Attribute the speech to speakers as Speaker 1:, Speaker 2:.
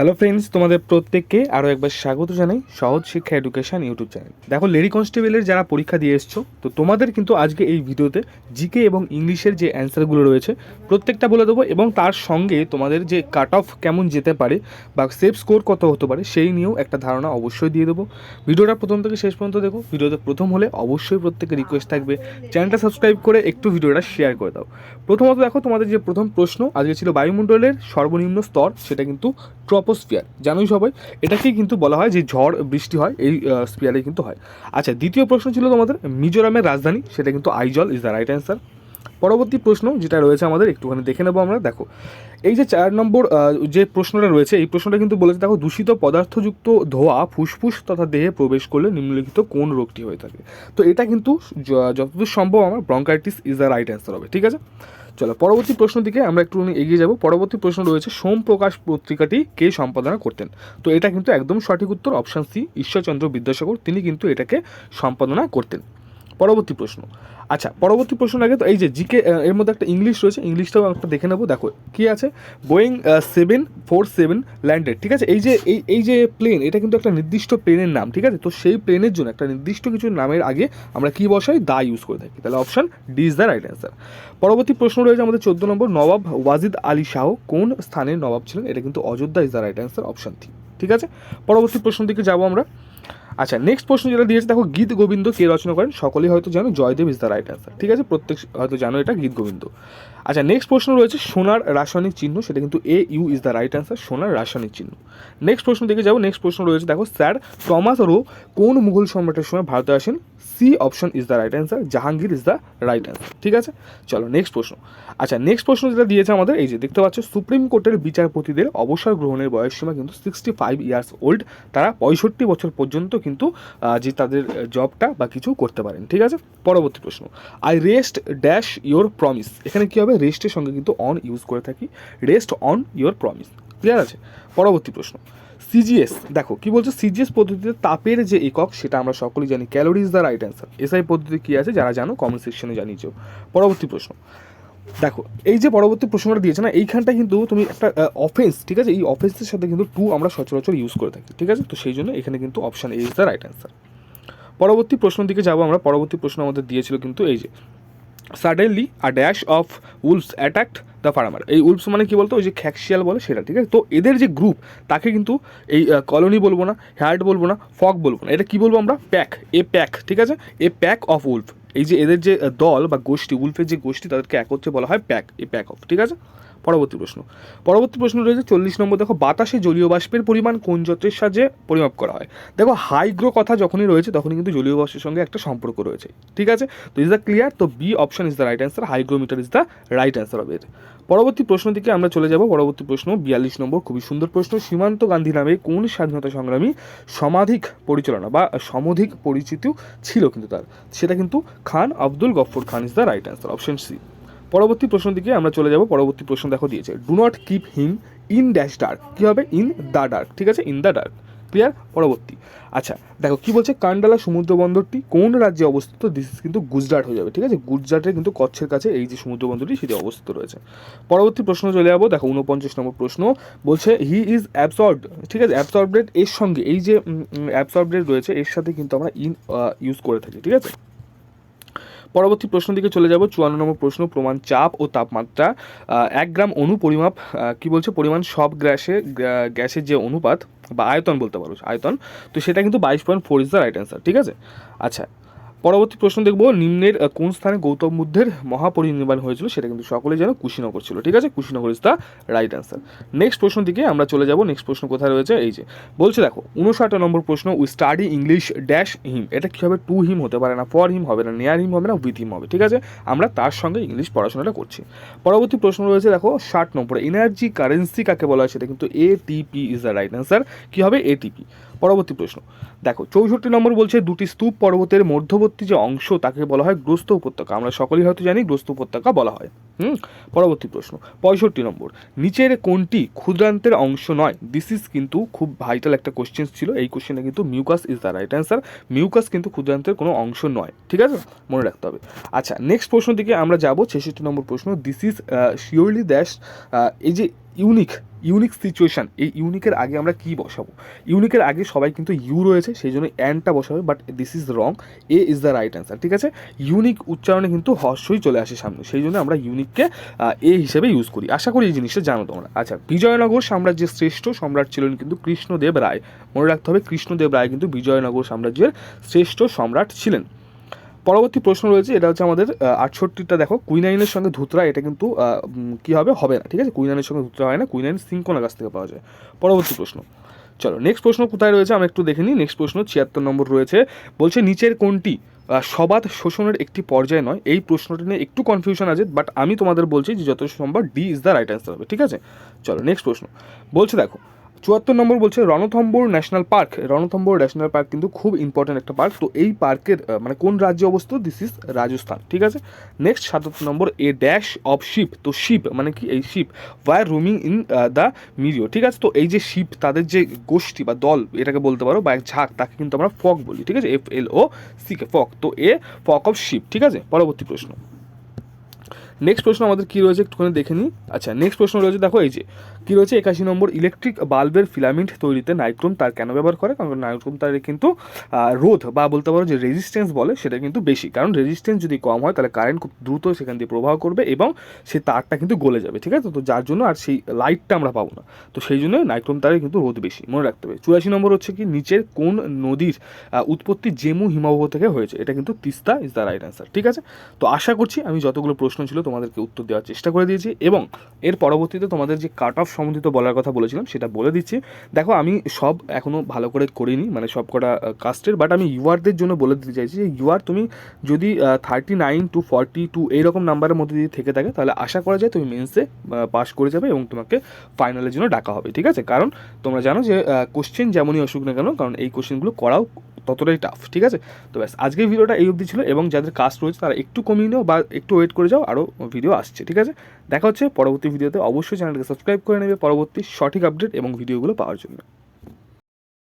Speaker 1: Hello friends তোমাদের প্রত্যেককে আরও একবার স্বাগত জানাই সহজ শিক্ষা এডুকেশন ইউটিউব চ্যানেল দেখো লেডি কনস্টেবলের যারা পরীক্ষা দিয়ে এসছো, তো তোমাদের কিন্তু আজকে এই ভিডিওতে জিকে এবং ইংলিশের যে অ্যান্সারগুলো রয়েছে, প্রত্যেকটা বলে দেবো এবং তার সঙ্গে তোমাদের যে কাট অফ কেমন যেতে পারে বা সেফ স্কোর কত হতে পারে, সেই নিয়েও একটা ধারণা অবশ্যই দিয়ে দেবো। ভিডিওটা প্রথম থেকে শেষ পর্যন্ত দেখো, ভিডিওতে প্রথম হলে অবশ্যই প্রত্যেকের রিকোয়েস্ট থাকবে। চ্যানেলটা সাবস্ক্রাইব করে একটু ভিডিওটা শেয়ার করে দাও। প্রথমত দেখো, তোমাদের যে প্রথম প্রশ্ন, আজকে ছিল বায়ুমণ্ডলের সর্বনিম্ন স্তর, সেটা কিন্তু ট্রপোস্ফিয়ার জানোই সবাই? এটাকেই কিন্তু বলা হয় যে ঝড়, বৃষ্টি হয়, এই স্পিয়ারে কিন্তু হয়। আচ্ছা দ্বিতীয় প্রশ্ন ছিল তোমাদের, মিজোরামের রাজধানী, সেটা কিন্তু Aizawl is the right answer পরবর্তী প্রশ্ন যেটা রয়েছে আমাদের, একটুখানি দেখে নেব আমরা, দেখো। এই যে চার নম্বর যে প্রশ্নটা রয়েছে, এই প্রশ্নটা কিন্তু বলেছে, দেখো, দূষিত পদার্থযুক্ত ধোঁয়া, ফুসফুস তথা দেহে প্রবেশ করলে নিম্নলিখিত কোন রোগটি হয়ে থাকে? তো এটা কিন্তু যতদূর সম্ভব আমার bronchitis is the right answer হবে, ঠিক আছে? চলো, পরবর্তী প্রশ্ন দিকে আমরা একটু এগিয়ে যাব। পরবর্তী প্রশ্ন রয়েছে, সোম প্রকাশ পত্রিকাটি কে সম্পাদনা করতেন? তো এটা কিন্তু একদম সঠিক উত্তর অপশান সি ঈশ্বরচন্দ্র বিদ্যাসাগর। তিনি কিন্তু এটাকে সম্পাদনা করতেন। পরবর্তী প্রশ্ন। আচ্ছা পরবর্তী প্রশ্ন আগে তো এই যে জিকে এর মধ্যে একটা ইংলিশ রয়েছে, ইংলিশটাও একটা দেখে নেব। দেখো, কী আছে? Boeing seven four seven landed ঠিক আছে? এই যে, এই এই যে প্লেন এটা কিন্তু একটা নির্দিষ্ট প্লেনের নাম, ঠিক আছে? তো সেই প্লেনের জন্য, একটা নির্দিষ্ট কিছু নামের আগে আমরা কি বসাই? দা ইউজ করে থাকি। তাহলে option D is the right answer পরবর্তী প্রশ্ন রয়েছে আমাদের চোদ্দ নম্বর, নবাব ওয়াজিদ আলী শাহ কোন স্থানের নবাব ছিলেন? এটা কিন্তু Ayodhya is the right answer option three ঠিক আছে? পরবর্তী প্রশ্ন দিকে যাব আমরা। আচ্ছা নেক্সট প্রশ্ন যেটা দিয়েছে, দেখো, গীত গোবিন্দ কে রচনা করেন? সকলেই হয়তো জানো, জয়দেব ইজ দ্য রাইট ঠিক আছে? প্রত্যেক, হয়তো জানো এটা গীত গোবিন্দ। আচ্ছা নেক্সট প্রশ্ন রয়েছে, সোনার রাসায়নিক চিহ্ন, সেটা কিন্তু A U is the right answer সোনার রাসায়নিক চিহ্ন। নেক্সট প্রশ্ন দিকে যাব নেক্সট প্রশ্ন রয়েছে, দেখো, স্যার টমাস রো কোন মুঘল সম্রাটের সময় ভারতে আসেন? C option is the right answer Jahangir is the right answer ঠিক আছে? চলো নেক্সট প্রশ্ন। আচ্ছা নেক্সট প্রশ্ন যেটা দিয়েছে আমাদের, এই যে দেখতে পাচ্ছ, সুপ্রিম কোর্টের বিচারপতিদের অবসর গ্রহণের বয়সসীমা কিন্তু সিক্সটি ফাইভ ইয়ার্স ওল্ড তারা পঁয়ষট্টি বছর পর্যন্ত কিন্তু যে তাদের জবটা বা কিছু করতে পারেন, ঠিক আছে? পরবর্তী প্রশ্ন I rest dash your promise এখানে কী হবে? রেস্টের সঙ্গে কিন্তু অন ইউজ করে থাকি। Rest on your promise clear আছে? পরবর্তী প্রশ্ন। সিজিএস দেখো, কি বলছো? সিজিএস পদ্ধতিতে তাপের যে একক, সেটা আমরা সকলেই জানি। Calories the right answer SI পদ্ধতি কী আছে? যারা জানো কমেন্ট সেকশনে জানিয়েছো পরবর্তী প্রশ্ন। দেখো, এই যে পরবর্তী প্রশ্নটা দিয়েছে না, এইখানটা কিন্তু তুমি একটা অফেন্স ঠিক আছে? এই অফেন্সের সাথে কিন্তু টু আমরা সচরাচর ইউজ করে থাকি, ঠিক আছে? তো সেই জন্য এখানে কিন্তু option A is the right answer পরবর্তী প্রশ্ন দিকে যাব আমরা। পরবর্তী প্রশ্ন আমাদের দিয়েছিল কিন্তু এই যে suddenly a dash of wolves attacked the farmer এই উলফস মানে কী বলতো? ওই যে খ্যাকশিয়াল বলে সেটা, ঠিক আছে? তো এদের যে গ্রুপ তাকে কিন্তু এই কলোনি বলব না হ্যার্ড বলব না ফক বলব না। এটা কী বলব আমরা? প্যাক এ প্যাক ঠিক আছে? এ প্যাক অফ উলফ এই যে এদের যে দল বা গোষ্ঠী উলফের যে গোষ্ঠী, তাদেরকে একত্রে বলা হয় প্যাক এ প্যাক অফ ঠিক আছে? পরবর্তী প্রশ্ন। পরবর্তী প্রশ্ন রয়েছে, চল্লিশ নম্বর, দেখো, বাতাসে জলীয় বাষ্পের পরিমাণ কোন যন্ত্রের সাহায্যে পরিমাপ করা হয়? দেখো, হাইগ্রো কথা যখনই রয়েছে, তখনই কিন্তু জলীয় বাষ্পের সঙ্গে একটা সম্পর্ক রয়েছে। ঠিক আছে? তো ইজ দ্য ক্লিয়ার তো B option is the right answer hygrometer is the right answer হবে পরবর্তী প্রশ্ন দিকে আমরা চলে যাব, পরবর্তী প্রশ্ন, বিয়াল্লিশ নম্বর, খুবই সুন্দর প্রশ্ন, সীমান্ত গান্ধী নামে কোন স্বাধীনতা সংগ্রামী সমাধিক পরিচালনা বা সমধিক পরিচিত ছিল কিন্তু তার? সেটা কিন্তু Khan Abdul Ghaffar Khan is the right answer option C পরবর্তী প্রশ্ন দিকে আমরা চলে যাব। পরবর্তী প্রশ্ন দেখো দিয়েছে do not keep him in dash dark কী হবে? ইন দ্য ডার্ক ঠিক আছে? ইন দ্য ডার্ক ক্লিয়ার পরবর্তী আচ্ছা দেখো কি বলছে? কান্ডালা সমুদ্র বন্দরটি কোন রাজ্যে অবস্থিত? দিস কিন্তু গুজরাট হয়ে যাবে, ঠিক আছে? গুজরাটের কিন্তু কচ্ছের কাছে এই যে সমুদ্র বন্দরটি সেটি অবস্থিত রয়েছে। পরবর্তী প্রশ্ন চলে যাব, দেখো উনপঞ্চাশ নম্বর প্রশ্ন বলছে হি ইজ অ্যাবসর্বড ঠিক আছে? অ্যাবসর্বডেড এর সঙ্গে, এই যে অ্যাবসর্বডেড রয়েছে, এর সাথে কিন্তু আমরা ইন ইউজ করে থাকি, ঠিক আছে? পরবর্তী প্রশ্ন দিকে চলে যাব। চুয়ান্ন নম্বর প্রশ্ন, প্রমাণ চাপ ও তাপমাত্রা। এক গ্রাম অণু পরিমাপ কি বলছে? পরিমাণ সব গ্যাসে গ্যাসের যে অনুপাত বা আয়তন বলতে পারো, আয়তন। তো সেটা কিন্তু বাইশ point four is the right answer ঠিক আছে? আচ্ছা পরবর্তী প্রশ্ন দেখব, নিম্নের কোন স্থানে গৌতম বুদ্ধের মহাপরিনির্বাণ হয়েছিল সেটা কিন্তু সকলেই জানো, কুশীনগর ছিল। ঠিক আছে? Kushinagar is the right answer next প্রশ্ন দিকে আমরা চলে যাব নেক্সট প্রশ্ন কোথায় রয়েছে? এই যে, বলছে দেখো, উনষাট নম্বর প্রশ্ন we study English dash him এটা কী হবে টু হিম হতে পারে না ফর হিম হবে না নেয়ার হিম হবে না উইথ হিম হবে, ঠিক আছে? আমরা তার সঙ্গে ইংলিশ পড়াশোনাটা করছি। পরবর্তী প্রশ্ন রয়েছে দেখো, ষাট নম্বর এনার্জি কারেন্সি কাকে বলা হয়? সেটা কিন্তু ATP is the right answer কী হবে? এটিপি পরবর্তী প্রশ্ন, দেখো, চৌষট্টি নম্বর বলছে, দুটি স্তূপ পর্বতের মধ্যবর্তী যে অংশ তাকে বলা হয় গ্রস্ত উপত্যকা। আমরা সকলেই হয়তো জানি গ্রস্ত উপত্যকা বলা হয়। হুম? পরবর্তী প্রশ্ন। পঁয়ষট্টি নম্বর। নিচের কোনটি ক্ষুদ্রান্তের অংশ নয়? দিস ইজ কিন্তু খুব ভাইটাল একটা কোশ্চেন ছিল। এই কোশ্চেনে কিন্তু mucus is the right answer mucus কিন্তু ক্ষুদ্রান্তের কোনো অংশ নয়। ঠিক আছে? মনে রাখতে হবে। আচ্ছা নেক্সট প্রশ্ন দিকে আমরা যাব। ছেষট্টি নম্বর প্রশ্ন। দিস ইজ শিওরলি দ্যাশ এই যে ইউনিক ইউনিক সিচুয়েশান এই ইউনিকের আগে আমরা কি বসাবো? ইউনিকের আগে সবাই কিন্তু ইউ রয়েছে, সেই জন্য অ্যান্ডটা বসাবে but this is wrong A is the right answer ঠিক আছে? ইউনিক উচ্চারণে কিন্তু হর্ষই চলে আসে সামনে, সেই জন্য আমরা ইউনিককে এ হিসেবে ইউজ করি। আশা করি এই জিনিসটা জানো তোমরা। আচ্ছা বিজয়নগর সাম্রাজ্যের শ্রেষ্ঠ সম্রাট ছিলেন কিন্তু কৃষ্ণদেব রায়। মনে রাখতে হবে, কৃষ্ণদেব রায় কিন্তু বিজয়নগর সাম্রাজ্যের শ্রেষ্ঠ সম্রাট ছিলেন। পরবর্তী প্রশ্ন রয়েছে, এটা হচ্ছে আমাদের আটষট্টিটা দেখো কুইনাইনের সঙ্গে ধুতরা, এটা কিন্তু কি হবে? হবে না, ঠিক আছে? কুইনাইনের সঙ্গে ধুতরা হয় না কুইনাইন সিঙ্কোনা গাছ থেকে পাওয়া যায়। পরবর্তী প্রশ্ন। চলো নেক্সট প্রশ্ন কোথায় রয়েছে? আমরা একটু দেখে নিই। নেক্সট প্রশ্ন ছিয়াত্তর নম্বর রয়েছে। বলছে, নিচের কোনটি সবাদ শোষণের একটি পর্যায় নয়? এই প্রশ্নটি নিয়ে একটু কনফিউশন আছে বাট আমি তোমাদের বলছি যে যত সম্ভব D is the right answer হবে, ঠিক আছে? চলো নেক্সট প্রশ্ন। বলছে, দেখো চুয়াত্তর নম্বর বলছে Ranthambore national park. Ranthambore national park কিন্তু খুব ইম্পর্ট্যান্ট একটা পার্ক। তো এই পার্কের মানে কোন রাজ্যে অবস্থিত? দিস ইজ রাজস্থান, ঠিক আছে? নেক্সট সাতাত্তর নম্বর এ ড্যাশ অফ শিপ তো শিপ মানে কি? এই sheep were roaming in the meadow ঠিক আছে? তো এই যে শিপ তাদের যে গোষ্ঠী বা দল, এটাকে বলতে পারো, বা এক ঝাঁক, তাকে কিন্তু আমরা ফক বলি, ঠিক আছে? এফ এল ও সিকে ফক। তো এ ফক অফ শিপ ঠিক আছে? পরবর্তী প্রশ্ন। নেক্সট প্রশ্ন আমাদের কী রয়েছে? একটুখানি দেখে নিই। আচ্ছা নেক্সট প্রশ্ন রয়েছে, দেখো এই যে কী রয়েছে একাশি নম্বর ইলেকট্রিক বাল্বের ফিলামেন্ট তৈরিতে নাইক্রোম তার কেন ব্যবহার করে? কারণ নাইক্রোম তার কিন্তু রোধ বা বলতে পারো যে রেজিস্ট্যান্স বলে সেটা কিন্তু বেশি। কারণ রেজিস্ট্যান্স যদি কম হয় তাহলে কারেন্ট খুব দ্রুত সেখান দিয়ে প্রবাহ করবে এবং সে তারটা কিন্তু গলে যাবে, ঠিক আছে? তো যার জন্য আর সেই লাইটটা আমরা পাবো না। তো সেই জন্য নাইক্রোম তারের কিন্তু রোধ বেশি, মনে রাখতে হবে। চুরাশি নম্বর হচ্ছে কি, নিচের কোন নদীর উৎপত্তি জেমু হিমবাহ থেকে হয়েছে? এটা কিন্তু Teesta is the right answer ঠিক আছে? তো আশা করছি আমি যতগুলো প্রশ্ন ছিল তোমাদেরকে উত্তর দেওয়ার চেষ্টা করে দিয়েছি এবং এর পরবর্তীতে তোমাদের যে কাট অফ সম্বন্ধিত বলার কথা বলেছিলাম, সেটা বলে দিচ্ছি। দেখো, আমি সব এখনও ভালো করে করিনি মানে সব কটা কাস্টের বাট আমি ইউআরদের জন্য বলে দিতে চাইছি যে, ইউআর তুমি যদি thirty nine to forty two এইরকম নাম্বারের মধ্যে যদি থেকে থাকে, তাহলে আশা করা যায় তুমি মেন্সে পাস করে যাবে এবং তোমাকে ফাইনালের জন্য ডাকা হবে, ঠিক আছে? কারণ তোমরা জানো যে কোশ্চেন যেমনই অসুখ না কেন, কারণ এই কোশ্চেনগুলো করাও ততটাই টাফ ঠিক আছে? তো ব্যাস, আজকের ভিডিওটা এই অবধি ছিল এবং যাদের কাজ রয়েছে তারা একটু কমিয়ে নাও বা একটু ওয়েট করে যাও আরও ভিডিও আসছে, ঠিক আছে? দেখা হচ্ছে পরবর্তী ভিডিওতে অবশ্যই চ্যানেলকে সাবস্ক্রাইব করে নেবে, পরবর্তী সঠিক আপডেট এবং ভিডিওগুলো পাওয়ার জন্য।